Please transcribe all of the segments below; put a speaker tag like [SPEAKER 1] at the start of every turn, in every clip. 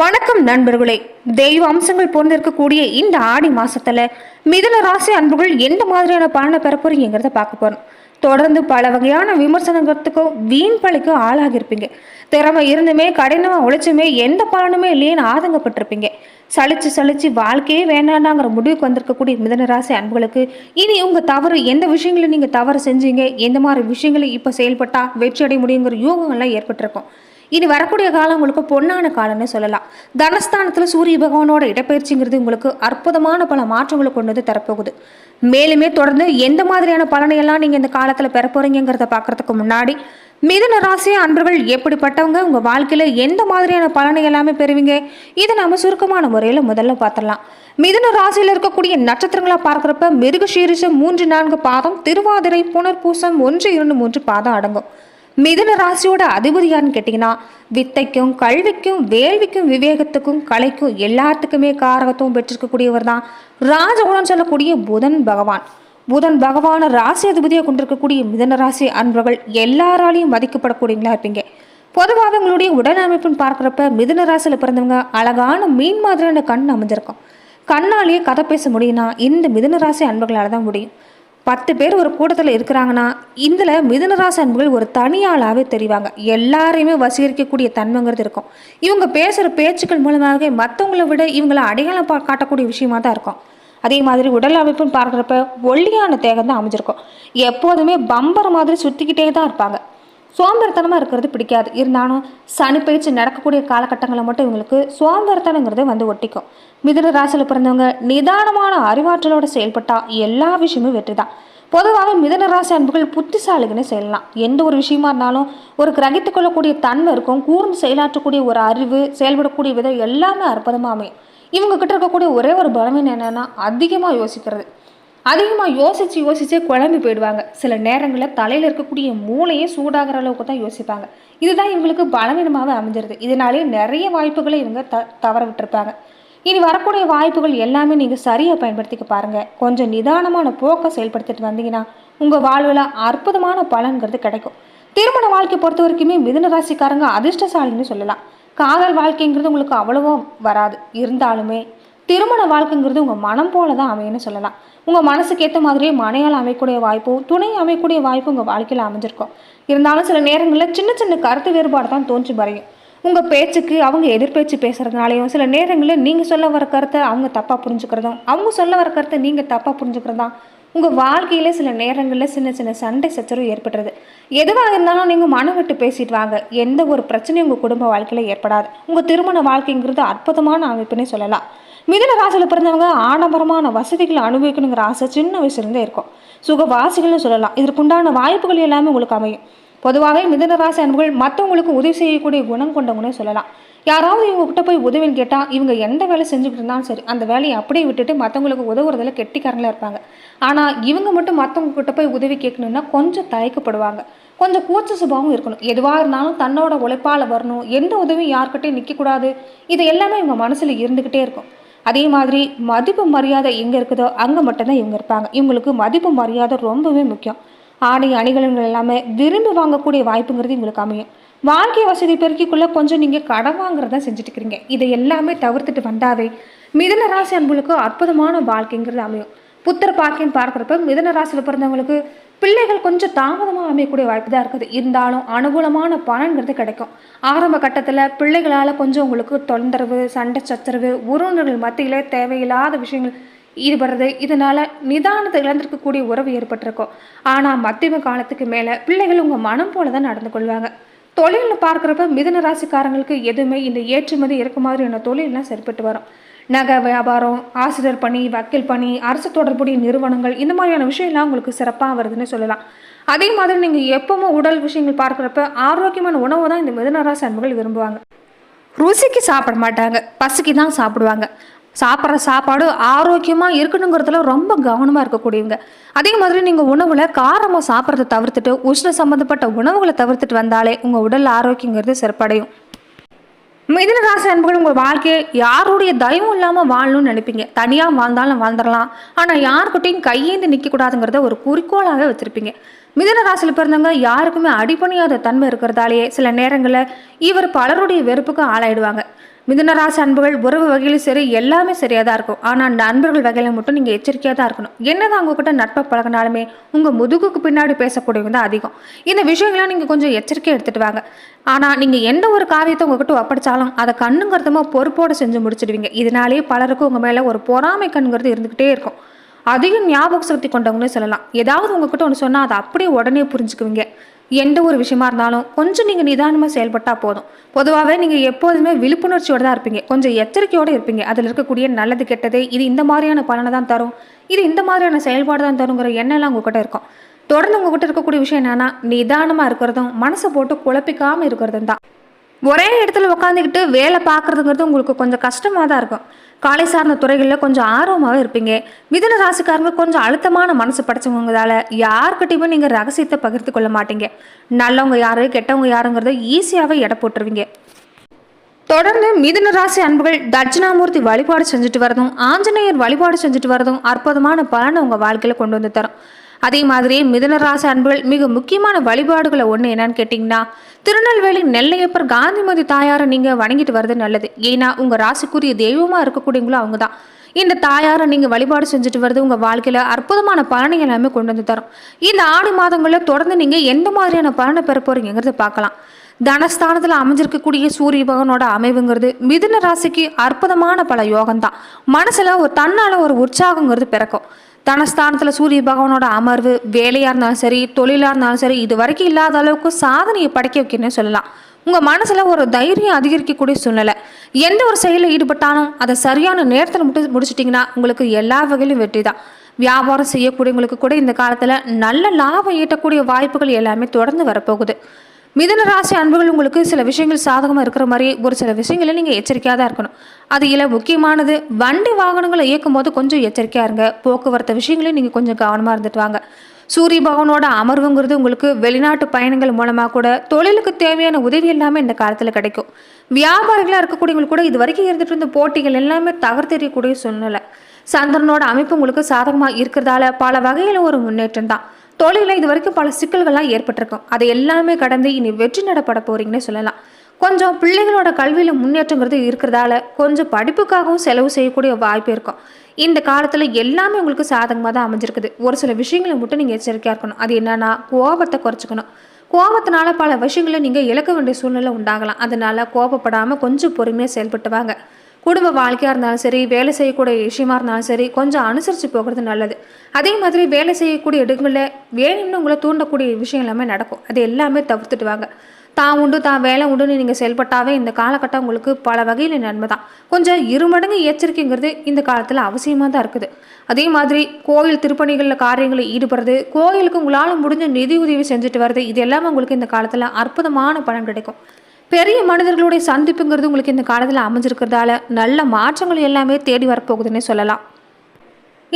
[SPEAKER 1] வணக்கம் நண்பர்களே. தெய்வ அம்சங்கள் பொருந்திருக்கக்கூடிய இந்த ஆடி மாசத்துல மிதுன ராசி அன்புகள் எந்த மாதிரியான பலனை பெற போறீங்கிறத பார்க்க போறோம். தொடர்ந்து பல வகையான விமர்சனங்கிறதுக்கும் வீண் பழிக்கும் ஆளாகியிருப்பீங்க. திறமை இருந்துமே கடினமா உழைச்சுமே எந்த பலனுமே இல்லையேன்னு ஆதங்கப்பட்டிருப்பீங்க. சளிச்சு சளிச்சு வாழ்க்கையே வேண்டாண்டாங்கிற முடிவுக்கு வந்திருக்கக்கூடிய மிதனராசி அன்புகளுக்கு இனி உங்க தவறு எந்த விஷயங்களை நீங்க தவறு செஞ்சீங்க எந்த மாதிரி விஷயங்களை இப்ப செயல்பட்டா வெற்றி அடைய முடியுங்கிற யோகங்கள்லாம் ஏற்பட்டிருக்கும். இனி வரக்கூடிய காலம் உங்களுக்கு பொன்னான காலம்னு சொல்லலாம். தனஸ்தானத்தில் சூரிய பகவானோட இடப்பெயர்ச்சிங்கிறது உங்களுக்கு அற்புதமான பல மாற்றங்களை கொண்டு வந்து தரப்போகுது. மேலுமே தொடர்ந்து எந்த மாதிரியான பலனையெல்லாம் நீங்கள் இந்த காலத்தில் பெற போறீங்கிறத பார்க்கறதுக்கு முன்னாடி மிதுன ராசி அன்பர்கள் எப்படிப்பட்டவங்க உங்கள் வாழ்க்கையில் எந்த மாதிரியான பலனை எல்லாமே பெறுவீங்க? இதை நம்ம சுருக்கமான முறையில் முதல்ல பார்த்துடலாம். மிதுன ராசியில் இருக்கக்கூடிய நட்சத்திரங்களை பார்க்குறப்ப மிருகசீரிஷம் மூன்று நான்கு பாதம் திருவாதிரை புனர்பூசம் ஒன்று இரண்டு மூன்று பாதம் அடங்கும். மிதுன ராசியோட அதிபதியான்னு கேட்டிங்கன்னா வித்தைக்கும் கல்விக்கும் வேள்விக்கும் விவேகத்துக்கும் கலைக்கும் எல்லாத்துக்குமே காரகத்துவம் பெற்றிருக்கக்கூடியவர் தான் ராஜகுணம் சொல்லக்கூடிய புதன் பகவான். புதன் பகவான ராசி அதிபதியாக கொண்டிருக்கக்கூடிய மிதன ராசி அன்பர்கள் எல்லாராலையும் மதிக்கப்படக்கூடியவங்களா இருப்பீங்க. பொதுவாக உங்களுடைய உடலமைப்புன்னு பார்க்குறப்ப மிதுன ராசியில் பிறந்தவங்க அழகான மீன் மாதிரியான கண் அமைஞ்சிருக்கும். கண்ணாலேயே கதை பேச முடியும்னா இந்த மிதுன ராசி அன்பர்களால் தான் முடியும். பத்து பேர் ஒரு கூட்டத்தில் இருக்கிறாங்கன்னா இதில் மிதுனராசி அன்புகள் ஒரு தனியாளாகவே தெரிவாங்க. எல்லாரையுமே வசீகரிக்கக்கூடிய தன்மைங்கிறது இருக்கும். இவங்க பேசுகிற பேச்சுக்கள் மூலமாகவே மற்றவங்களை விட இவங்களை அடையாளம் பா காட்டக்கூடிய விஷயமாக தான் இருக்கும். அதே மாதிரி உடல் அமைப்புன்னு பார்க்குறப்ப ஒல்லியான தேகம் தான் அமைஞ்சிருக்கும். எப்போதுமே பம்பர் மாதிரி சுற்றிக்கிட்டே தான் இருப்பாங்க. சோம்பேறித்தனமாக இருக்கிறது பிடிக்காது. இருந்தாலும் சனி பயிற்சி நடக்கக்கூடிய காலகட்டங்களில் மட்டும் இவங்களுக்கு சோம்பேறித்தனங்கிறது வந்து ஒட்டிக்கும். மிதுன ராசியில் பிறந்தவங்க நிதானமான அறிவாற்றலோட செயல்பட்டா எல்லா விஷயமும் வெற்றி தான் பொதுவாக மிதுன ராசி அன்புகள் புத்திசாலிகன்னு செய்யலாம். எந்த ஒரு விஷயமா இருந்தாலும் ஒரு கிரகித்து கொள்ளக்கூடிய தன்மை இருக்கும். கூர்ந்து செயலாற்றக்கூடிய ஒரு அறிவு செயல்படக்கூடிய விதம் எல்லாமே அற்புதமாக அமையும். இவங்க கிட்ட இருக்கக்கூடிய ஒரே ஒரு பலவீனம் என்னன்னா அதிகமாக யோசிக்கிறது. அதிகமாக யோசித்து யோசிச்சே குழம்பி போயிடுவாங்க. சில நேரங்களில் தலையில் இருக்கக்கூடிய மூளையே சூடாகிற அளவுக்கு தான் யோசிப்பாங்க. இதுதான் இவங்களுக்கு பலவீனமாகவே அமைஞ்சிருது. இதனாலே நிறைய வாய்ப்புகளை இவங்க த தவற விட்டுருப்பாங்க. இனி வரக்கூடிய வாய்ப்புகள் எல்லாமே நீங்கள் சரியாக பயன்படுத்திக்க பாருங்கள் கொஞ்சம் நிதானமான போக்கை செயல்படுத்திட்டு வந்தீங்கன்னா உங்கள் வாழ்வில் அற்புதமான பலன்கிறது கிடைக்கும். திருமண வாழ்க்கை பொறுத்த வரைக்குமே மிதுன ராசிக்காரங்க அதிர்ஷ்டசாலின்னு சொல்லலாம். காதல் வாழ்க்கைங்கிறது உங்களுக்கு அவ்வளவோ வராது. இருந்தாலுமே திருமண வாழ்க்கைங்கிறது உங்கள் மனம் போல தான் அமையன்னு சொல்லலாம். உங்கள் மனசுக்கு ஏற்ற மாதிரியே மனையால் அமையக்கூடிய வாய்ப்பும் துணை அமையக்கூடிய வாய்ப்பும் உங்கள் வாழ்க்கையில் அமைஞ்சிருக்கும். இருந்தாலும் சில நேரங்களில் சின்ன சின்ன கருத்து வேறுபாடு தான் தோன்றி வரையும் உங்கள் பேச்சுக்கு அவங்க எதிர்பேச்சு பேசுகிறதுனாலையும் சில நேரங்களில் நீங்கள் சொல்ல வர கருத்தை அவங்க தப்பாக புரிஞ்சுக்கிறதும் அவங்க சொல்ல வர கருத்தை நீங்கள் தப்பாக புரிஞ்சுக்கிறதா உங்கள் வாழ்க்கையில் சில நேரங்களில் சின்ன சின்ன சண்டை சச்சரவு ஏற்படுறது எதுவாக இருந்தாலும் நீங்கள் மனம் விட்டு பேசிட்டு வாங்க. எந்த ஒரு பிரச்சனையும் உங்கள் குடும்ப வாழ்க்கையில் ஏற்படாது. உங்கள் திருமண வாழ்க்கைங்கிறது அற்புதமான அமைப்புன்னே சொல்லலாம். மிதன ராசியில் பிறந்தவங்க ஆடம்பரமான வசதிகளை அனுபவிக்கணுங்கிற ஆசை சின்ன வயசுலேருந்தே இருக்கும். சுகவாசிகள்னு சொல்லலாம். இதற்குண்டான வாய்ப்புகள் எல்லாமே உங்களுக்கு அமையும். பொதுவாகவே மிதனராசி அன்புகள் மற்றவங்களுக்கு உதவி செய்யக்கூடிய குணம் கொண்டவங்கன்னே சொல்லலாம். யாராவது இவங்க கிட்ட போய் உதவின்னு கேட்டால் இவங்க எந்த வேலை செஞ்சுக்கிட்டு இருந்தாலும் சரி அந்த வேலையை அப்படியே விட்டுட்டு மற்றவங்களுக்கு உதவுறதுல கெட்டிக்காரங்களாக இருப்பாங்க. ஆனால் இவங்க மட்டும் மற்றவங்க கிட்ட போய் உதவி கேட்கணுன்னா கொஞ்சம் தயக்கப்படுவாங்க. கொஞ்சம் கூச்ச சுபாவம் இருக்கணும். எதுவாக இருந்தாலும் தன்னோட உழைப்பால் வரணும். எந்த உதவியும் யார்கிட்டையும் நிற்கக்கூடாது இது எல்லாமே இவங்க மனசில் இருந்துக்கிட்டே இருக்கும். அதே மாதிரி மதிப்பு மரியாதை எங்கே இருக்குதோ அங்கே மட்டும்தான் இவங்க இருப்பாங்க. இவங்களுக்கு மதிப்பு மரியாதை ரொம்பவே முக்கியம். ஆடை அணிகலன்கள் எல்லாமே விரும்பி வாங்கக்கூடிய வாய்ப்புங்கிறது உங்களுக்கு அமையும். வாழ்க்கை வசதி பெருக்கிக்குள்ளே கொஞ்சம் நீங்கள் கடன் வாங்குறதா செஞ்சுட்டு இருக்கிறீங்க இதை எல்லாமே தவிர்த்துட்டு வந்தாவே மிதன ராசி அன்புகளுக்கு அற்புதமான வாழ்க்கைங்கிறது அமையும். புத்திர பாக்கியம் பார்க்குறப்ப மிதன ராசியில் பிறந்தவங்களுக்கு பிள்ளைகள் கொஞ்சம் தாமதமாக அமையக்கூடிய வாய்ப்பு தான் இருக்குது. இருந்தாலும் அனுகூலமான பலன்கிறது கிடைக்கும். ஆரம்ப கட்டத்தில் பிள்ளைகளால் கொஞ்சம் உங்களுக்கு தொந்தரவு சண்டை சச்சரவு உறவினர்கள் மத்தியில் தேவையில்லாத விஷயங்கள் ஈடுபடுறது. இதனால் நிதானத்தை இழந்திருக்கக்கூடிய உறவு ஏற்பட்டிருக்கும். ஆனால் மத்தியம காலத்துக்கு மேலே பிள்ளைகள் உங்கள் மனம் போல தான் நடந்து கொள்வாங்க. தொழிலில் பார்க்குறப்ப மிதன ராசிக்காரங்களுக்கு எதுவுமே இந்த ஏற்றுமதி இறக்கு மாதிரியான தொழிலெலாம் சரிப்பட்டு வரும். நகை வியாபாரம் ஆசிரியர் பணி வக்கீல் பணி அரசு தொடர்புடைய நிறுவனங்கள் இந்த மாதிரியான விஷயம்லாம் உங்களுக்கு சிறப்பாக வருதுன்னு சொல்லலாம். அதே மாதிரி நீங்கள் எப்பவுமே உடல் விஷயங்கள் பார்க்குறப்ப ஆரோக்கியமான உணவு தான் இந்த மிதனராசி அன்புகள் விரும்புவாங்க. ருசிக்கு சாப்பிட மாட்டாங்க. பசிக்கு தான் சாப்பிடுவாங்க. சாப்பிட்ற சாப்பாடு ஆரோக்கியமாக இருக்கணுங்கிறதுல ரொம்ப கவனமாக இருக்கக்கூடியவங்க. அதே மாதிரி நீங்கள் உணவில் காரமாக சாப்பிட்றத தவிர்த்துட்டு உஷ்ண சம்மந்தப்பட்ட உணவுகளை தவிர்த்துட்டு வந்தாலே உங்கள் உடல் ஆரோக்கியங்கிறது சிறப்படையும். மிதுன ராசி அன்புகள் உங்கள் வாழ்க்கையை யாருடைய தயவும் இல்லாமல் வாழணும்னு நினைப்பீங்க? தனியாக வாழ்ந்தாலும் வாழ்ந்துடலாம். ஆனால் யாருக்கிட்டையும் கையேந்து நிற்கக்கூடாதுங்கிறத ஒரு குறிக்கோளாக வச்சுருப்பீங்க. மிதன ராசியில் பிறந்தவங்க யாருக்குமே அடிப்பணியாத தன்மை இருக்கிறதாலேயே சில நேரங்களில் இவர் பலருடைய வெறுப்புக்கு ஆளாயிடுவாங்க. மிதுனராசி அன்புகள் உறவு வகையிலும் சரி எல்லாமே சரியாக தான் இருக்கும். ஆனால் அந்த அன்பர்கள் வகையில் மட்டும் நீங்கள் எச்சரிக்கையாக தான் இருக்கணும். என்னதான் உங்ககிட்ட நட்பை பழகினாலுமே உங்கள் முதுகுக்கு பின்னாடி பேசக்கூடியவங்க தான் அதிகம். இந்த விஷயங்கள்லாம் நீங்கள் கொஞ்சம் எச்சரிக்கையாக எடுத்துகிட்டு வாங்க. ஆனால் நீங்கள் எந்த ஒரு காரியத்தை உங்ககிட்ட ஒப்படைச்சாலும் அதை கண்ணுங்கிறதுமா பொறுப்போடு செஞ்சு முடிச்சிடுவீங்க. இதனாலேயே பலருக்கும் உங்கள் மேலே ஒரு பொறாமை கண்ணுங்கிறது இருந்துக்கிட்டே இருக்கும். அதிகம் ஞாபக சக்தி கொண்டவங்கன்னு சொல்லலாம். ஏதாவது உங்ககிட்ட ஒன்று சொன்னால் அதை அப்படியே உடனே புரிஞ்சுக்குவீங்க. எந்த ஒரு விஷயமா இருந்தாலும் கொஞ்சம் நீங்கள் நிதானமாக செயல்பட்டால் போதும். பொதுவாகவே நீங்கள் எப்போதுமே விழிப்புணர்ச்சியோடு தான் இருப்பீங்க. கொஞ்சம் எச்சரிக்கையோடு இருப்பீங்க. அதில் இருக்கக்கூடிய நல்லது கெட்டது இது இந்த மாதிரியான பலனை தான் தரும். இது இந்த மாதிரியான செயல்பாடு தான் தருங்கிற எண்ணெல்லாம் உங்ககிட்ட இருக்கும். தொடர்ந்து உங்ககிட்ட இருக்கக்கூடிய விஷயம் என்னன்னா நிதானமாக இருக்கிறதும் மனசை போட்டு குழப்பிக்காமல் இருக்கிறதும் தான். ஒரே இடத்துல உட்காந்துக்கிட்டு வேலை பார்க்குறதுங்கிறது உங்களுக்கு கொஞ்சம் கஷ்டமாக தான் இருக்கும். காலை சார்ந்த துறைகளில் கொஞ்சம் ஆர்வமாகவே இருப்பீங்க. மிதுன ராசிக்காரங்க கொஞ்சம் அழுத்தமான மனசு படைச்சவங்கதால யார்கிட்டையுமே நீங்கள் ரகசியத்தை பகிர்ந்து கொள்ள மாட்டீங்க. நல்லவங்க யார் கெட்டவங்க யாருங்கிறத ஈஸியாகவே எடை போட்டுருவீங்க. தொடர்ந்து மிதுன ராசி அன்புகள் தட்சிணாமூர்த்தி வழிபாடு செஞ்சுட்டு வரதும் ஆஞ்சநேயர் வழிபாடு செஞ்சுட்டு வரதும் அற்புதமான பலனை உங்கள் வாழ்க்கையில் கொண்டு வந்து தரும். அதே மாதிரி மிதுன ராசி அன்புகள் மிக முக்கியமான வழிபாடுகளை ஒன்று என்னன்னு கேட்டிங்கன்னா திருநெல்வேலி நெல்லையப்பர் காந்திமதி தாயாரை நீங்கள் வணங்கிட்டு வர்றது நல்லது. ஏன்னா உங்கள் ராசிக்குரிய தெய்வமாக இருக்கக்கூடியவங்களும் அவங்க தான் இந்த தாயாரை நீங்கள் வழிபாடு செஞ்சுட்டு வருது உங்கள் வாழ்க்கையில் அற்புதமான பலனை எல்லாமே கொண்டு வந்து தரும். இந்த ஆடி மாதங்களில் தொடர்ந்து நீங்கள் எந்த மாதிரியான பலனை பெற போகிறீங்கிறத பார்க்கலாம். தனஸ்தானத்தில் அமைஞ்சிருக்கக்கூடிய சூரிய பகவானோட அமைவுங்கிறது மிதுன ராசிக்கு அற்புதமான பல யோகம்தான். மனசில் ஒரு தன்னால் ஒரு உற்சாகங்கிறது பிறக்கும். தனஸ்தானத்தில் சூரிய பகவானோட அமர்வு வேலையாக இருந்தாலும் சரி தொழிலாக இருந்தாலும் சரி இது வரைக்கும் இல்லாத அளவுக்கு சாதனையை படைக்க வைக்கணும்னு சொல்லலாம். உங்கள் மனசில் ஒரு தைரியம் அதிகரிக்கக்கூடிய சூழ்நிலை. எந்த ஒரு செயலில் ஈடுபட்டாலும் அதை சரியான நேரத்தில் மட்டும் முடிச்சிட்டிங்கன்னா உங்களுக்கு எல்லா வகையிலும் வெற்றி தான். வியாபாரம் செய்யக்கூடியவங்களுக்கு கூட இந்த காலத்தில் நல்ல லாபம் ஈட்டக்கூடிய வாய்ப்புகள் எல்லாமே தொடர்ந்து வரப்போகுது. மிதன ராசி அன்புகள் உங்களுக்கு சில விஷயங்கள் சாதகமாக இருக்கிற மாதிரி ஒரு சில விஷயங்களை நீங்கள் எச்சரிக்கையாக தான் இருக்கணும். அது இல்லை முக்கியமானது வண்டி வாகனங்களை இயக்கும் போது கொஞ்சம் எச்சரிக்கையாக இருங்க. போக்குவரத்து விஷயங்களையும் நீங்கள் கொஞ்சம் கவனமாக இருந்துட்டு வாங்க. சூரிய பகவானோட அமர்வுங்கிறது உங்களுக்கு வெளிநாட்டு பயணங்கள் மூலமாக கூட தொழிலுக்கு தேவையான உதவி எல்லாமே இந்த காலத்தில் கிடைக்கும். வியாபாரிகளாக இருக்கக்கூடியவங்களுக்கு கூட இது வரைக்கும் இருந்துட்டு இருந்த போட்டிகள் எல்லாமே தகர்த்தெறியக்கூடிய சூழ்நிலை. சந்திரனோட அமைப்பு உங்களுக்கு சாதகமாக இருக்கிறதால பல வகையில் ஒரு முன்னேற்றம் தான். தொழிலில் இது வரைக்கும் பல சிக்கல்கள்லாம் ஏற்பட்டிருக்கும். அதை எல்லாமே கடந்து இனி வெற்றி நடப்பட போறீங்கன்னே சொல்லலாம். கொஞ்சம் பிள்ளைகளோட கல்வியில் முன்னேற்றங்கிறது இருக்கிறதால கொஞ்சம் படிப்புக்காகவும் செலவு செய்யக்கூடிய வாய்ப்பு இருக்கும். இந்த காலத்தில் எல்லாமே உங்களுக்கு சாதகமாக தான் அமைஞ்சிருக்குது. ஒரு சில விஷயங்களை மட்டும் நீங்கள் எச்சரிக்கையாக இருக்கணும். அது என்னன்னா கோபத்தை குறைச்சிக்கணும். கோபத்தினால பல விஷயங்களை நீங்கள் இழக்க வேண்டிய சூழ்நிலை உண்டாகலாம். அதனால கோபப்படாமல் கொஞ்சம் பொறுமையாக செயல்பட்டு வாங்க. குடும்ப வாழ்க்கையாக இருந்தாலும் சரி வேலை செய்யக்கூடிய விஷயமா இருந்தாலும் சரி கொஞ்சம் அனுசரித்து போகிறது நல்லது. அதே மாதிரி வேலை செய்யக்கூடிய இடங்களில் வேணும்னு உங்களை தூண்டக்கூடிய விஷயம் எல்லாமே நடக்கும். அது எல்லாமே தவிர்த்துட்டு வாங்க தான் உண்டு தான் வேலை உண்டுன்னு நீங்கள் செயல்பட்டாவே இந்த காலகட்டம் உங்களுக்கு பல வகையில் நன்மை தான் கொஞ்சம் இருமடங்கு எச்சரிக்கைங்கிறது இந்த காலத்தில் அவசியமாக தான் இருக்குது. அதே மாதிரி கோயில் திருப்பணிகளில் காரியங்களில் ஈடுபடுறது கோயிலுக்கு உங்களால் முடிஞ்ச நிதி உதவி செஞ்சுட்டு வர்றது இது எல்லாமே உங்களுக்கு இந்த காலத்தில் அற்புதமான பலன் கிடைக்கும். பெரிய மனிதர்களுடைய சந்திப்புங்கிறது உங்களுக்கு இந்த காலத்தில் அமைஞ்சிருக்கிறதால நல்ல மாற்றங்கள் எல்லாமே தேடி வரப்போகுதுன்னே சொல்லலாம்.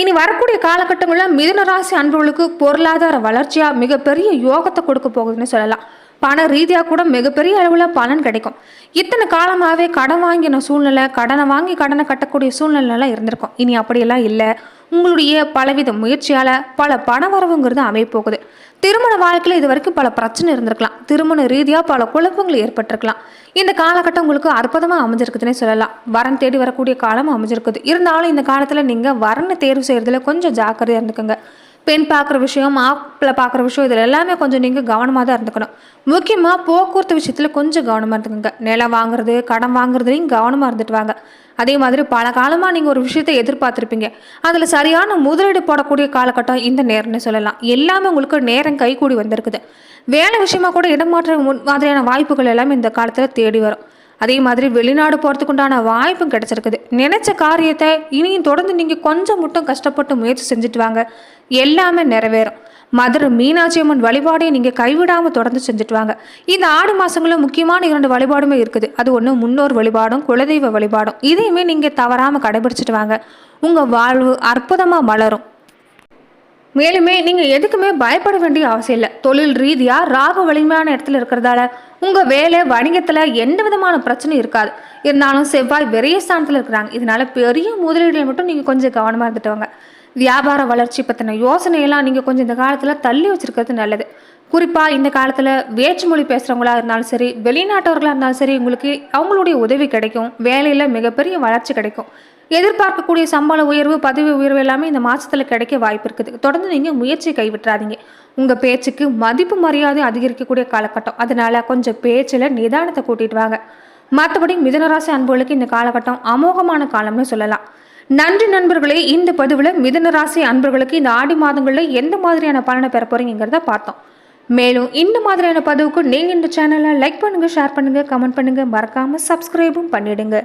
[SPEAKER 1] இனி வரக்கூடிய காலகட்டங்களில் மிதுனராசி அன்புகளுக்கு அன்பர்களுக்கு பொருளாதார வளர்ச்சியாக மிகப்பெரிய யோகத்தை கொடுக்க போகுதுன்னு சொல்லலாம். பண ரீதியாக கூட மிகப்பெரிய அளவில் பலன் கிடைக்கும். இத்தனை காலமாகவே கடன் வாங்கின சூழ்நிலை கடனை வாங்கி கடனை கட்டக்கூடிய சூழ்நிலைலாம் இருந்திருக்கும். இனி அப்படியெல்லாம் இல்லை. உங்களுடைய பலவித முயற்சியால் பல பண வரவுங்கிறது அமையப்போகுது திருமண வாழ்க்கையில் இது வரைக்கும் பல பிரச்சனை இருந்திருக்கலாம். திருமண ரீதியாக பல குழப்பங்கள் ஏற்பட்டிருக்கலாம். இந்த காலகட்டம் உங்களுக்கு அற்புதமாக அமைஞ்சிருக்குதுன்னே சொல்லலாம். வரன் தேடி வரக்கூடிய காலம் அமைஞ்சிருக்குது. இருந்தாலும் இந்த காலத்தில் நீங்கள் வரனை தேர்வு செய்கிறதுல கொஞ்சம் ஜாக்கிரதையாக இருந்துக்கோங்க. பெண் பார்க்குற விஷயம் மாப்பிள்ளை பார்க்குற விஷயம் இதில் எல்லாமே கொஞ்சம் நீங்கள் கவனமாக தான் இருந்துக்கணும். முக்கியமாக போக்குவரத்து விஷயத்தில் கொஞ்சம் கவனமாக இருந்துக்கோங்க. நிலம் வாங்குறது கடன் வாங்குறதுலையும் கவனமாக இருந்துட்டு வாங்க. அதே மாதிரி பல காலமாக நீங்கள் ஒரு விஷயத்தை எதிர்பார்த்துருப்பீங்க. அதில் சரியான முதலீடு போடக்கூடிய காலகட்டம் இந்த நேரம்னு சொல்லலாம். எல்லாமே உங்களுக்கு நேரம் கைகூடி வந்திருக்குது. வேலை விஷயமாக கூட இடமாற்ற முன் மாதிரியான வாய்ப்புகள் எல்லாமே இந்த காலத்தில் தேடி வரும். அதே மாதிரி வெளிநாடு போகிறதுக்குண்டான வாய்ப்பும் கிடச்சிருக்குது. நினச்ச காரியத்தை இனியும் தொடர்ந்து நீங்கள் கொஞ்சம் மட்டும் கஷ்டப்பட்டு முயற்சி செஞ்சுட்டு வாங்க. எல்லாமே நிறைவேறும். மதுரை மீனாட்சி அம்மன் வழிபாடையும் நீங்கள் கைவிடாமல் தொடர்ந்து செஞ்சுட்டு வாங்க. இந்த ஆடு மாதங்களில் முக்கியமான இரண்டு வழிபாடுமே இருக்குது. அது ஒன்று முன்னோர் வழிபாடும் குலதெய்வ வழிபாடும். இதையுமே நீங்கள் தவறாமல் கடைபிடிச்சிட்டு வாங்க. உங்கள் வாழ்வு அற்புதமாக மலரும் மேலுமே நீங்கள் எதுக்குமே பயப்பட வேண்டிய அவசியம் இல்லை. தொழில் ரீதியாக ராகு வலிமையான இடத்துல இருக்கிறதால உங்கள் வேலை வணிகத்தில் எந்த விதமான பிரச்சனையும் இருக்காது. இருந்தாலும் செவ்வாய் பெரிய ஸ்தானத்தில் இருக்கிறாங்க. இதனால பெரிய முதலீடுகள் மட்டும் நீங்கள் கொஞ்சம் கவனமாக இருந்துட்டு வாங்க வியாபார வளர்ச்சி பற்றின யோசனையெல்லாம் நீங்கள் கொஞ்சம் இந்த காலத்தில் தள்ளி வச்சுருக்கிறது நல்லது. குறிப்பாக இந்த காலத்தில் வேற்றுமொழி பேசுகிறவங்களா இருந்தாலும் சரி வெளிநாட்டவர்களாக இருந்தாலும் சரி உங்களுக்கு அவங்களுடைய உதவி கிடைக்கும். வேலையில் மிகப்பெரிய வளர்ச்சி கிடைக்கும். எதிர்பார்க்கக்கூடிய சம்பள உயர்வு பதவி உயர்வு எல்லாமே இந்த மாதத்தில் கிடைக்க வாய்ப்பு இருக்குது. தொடர்ந்து நீங்கள் முயற்சி கைவிட்டுறாதீங்க. உங்கள் பேச்சுக்கு மதிப்பு மரியாதை அதிகரிக்கக்கூடிய காலகட்டம். அதனால் கொஞ்சம் பேச்சில் நிதானத்தை கூட்டிட்டு வாங்க. மற்றபடி மிதனராசி அன்புகளுக்கு இந்த காலகட்டம் அமோகமான காலம்னு சொல்லலாம். நன்றி நண்பர்களே இந்த பதிவில் மிதனராசி அன்பர்களுக்கு இந்த ஆடி மாதங்களில் எந்த மாதிரியான பலனை பெற போகிறீங்கிறத பார்த்தோம். மேலும் இந்த மாதிரியான பதிவுக்கு நீங்கள் இந்த சேனலை லைக் பண்ணுங்கள் ஷேர் பண்ணுங்கள் கமெண்ட் பண்ணுங்கள் மறக்காமல் சப்ஸ்கிரைபும் பண்ணிவிடுங்க